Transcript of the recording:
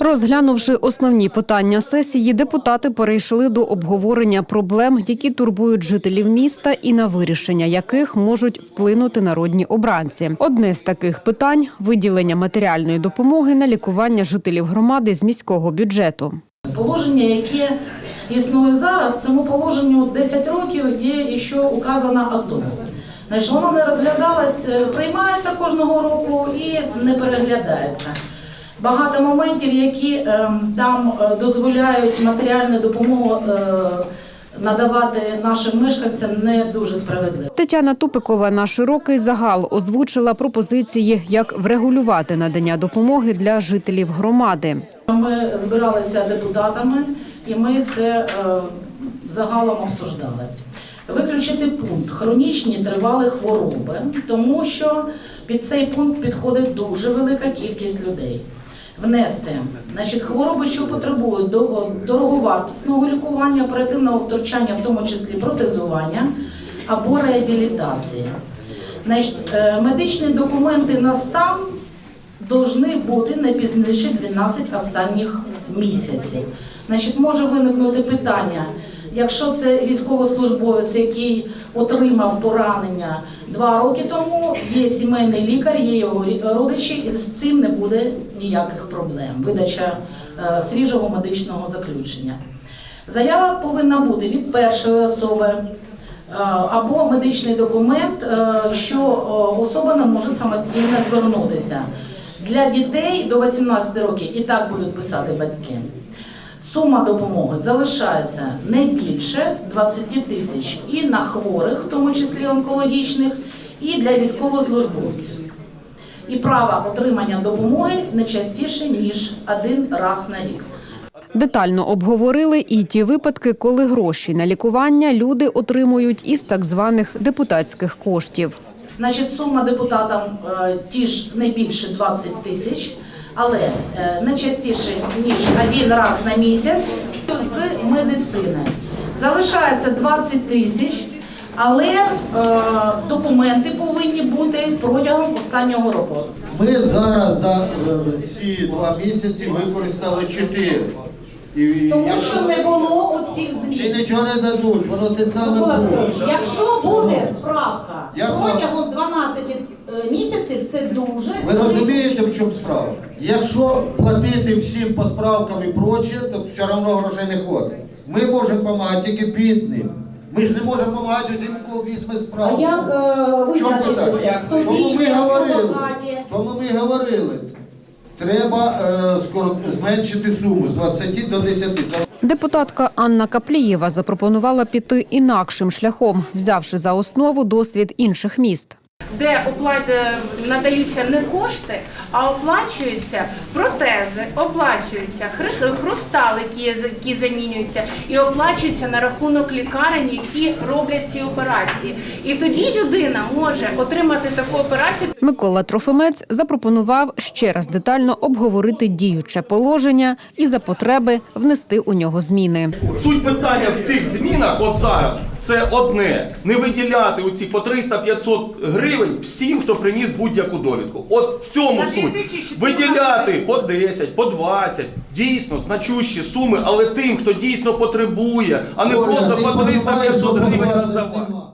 Розглянувши основні питання сесії, депутати перейшли до обговорення проблем, які турбують жителів міста, і на вирішення яких можуть вплинути народні обранці. Одне з таких питань виділення матеріальної допомоги на лікування жителів громади з міського бюджету. Положення, яке існує зараз, цьому положенню 10 років, де ще указано АТО. Значить, воно не розглядалось, е, приймається кожного року і не переглядається. Багато моментів, які е, там е, дозволяють матеріальну допомогу е, надавати нашим мешканцям, не дуже справедливо. Тетяна Тупикова на широкий загал озвучила пропозиції, як врегулювати надання допомоги для жителів громади. Ми збиралися депутатами, і ми це е, загалом обсуждали. Виключити пункт хронічні тривалі хвороби, тому що під цей пункт підходить дуже велика кількість людей. Внести значить, хвороби, що потребують до- дороговартісного лікування, оперативного втручання, в тому числі протезування або реабілітації. Значить, е, медичні документи на стан повинні бути не пізніше 12 останніх місяців. Значить, може виникнути питання, якщо це військовослужбовець, який отримав поранення два роки тому, є сімейний лікар, є його родичі, і з цим не буде ніяких проблем. Видача е, свіжого медичного заключення. Заява повинна бути від першої особи. е, Або медичний документ, е, що особа не може самостійно звернутися. Для дітей до 18 років і так будуть писати батьки. Сума допомоги залишається не більше 20 тисяч і на хворих, в тому числі онкологічних, і для військовослужбовців. І право отримання допомоги не частіше ніж один раз на рік. Детально обговорили і ті випадки, коли гроші на лікування люди отримують із так званих депутатських коштів. Значить, сума депутатам е, ті ж не більше 20 тисяч, але е, не частіше ніж один раз на місяць з медицини. Залишається 20 тисяч, але е, документи повинні бути протягом останнього року. Ми зараз за е, ці два місяці використали чотири. І Тому якщо- що не було оцих Чи нічого не дадуть, воно те саме буде. Якщо буде справка Я протягом 12 е, місяців, це дуже Ви розумієте, в чому справа? Якщо платити всім по справкам і проче, то все одно грошей не хватить. Ми можемо допомагати тільки бідним. Ми ж не можемо допомагати усім, у кого візьме А як е, В чому визначитися, хто Тому ми бідний, хто говорили. багаті? Тому ми говорили. Треба е, скоро зменшити суму з 20 до 10. Депутатка Анна Каплієва запропонувала піти інакшим шляхом, взявши за основу досвід інших міст. Де е, надаються не кошти, а оплачуються протези, оплачуються хриш- хрустали, які, замінюються, і оплачуються на рахунок лікарень, які роблять ці операції. І тоді людина може отримати таку операцію. Микола Трофимець запропонував ще раз детально обговорити діюче положення і за потреби внести у нього зміни. Суть питання в цих змінах от зараз це одне: не виділяти оці по 300-500 гривень всім, хто приніс будь-яку довідку. От в цьому За суть. 2014 Виділяти по 10, по 20, дійсно значущі суми, але тим, хто дійсно потребує, а не просто по 300-500 гривень роздавати.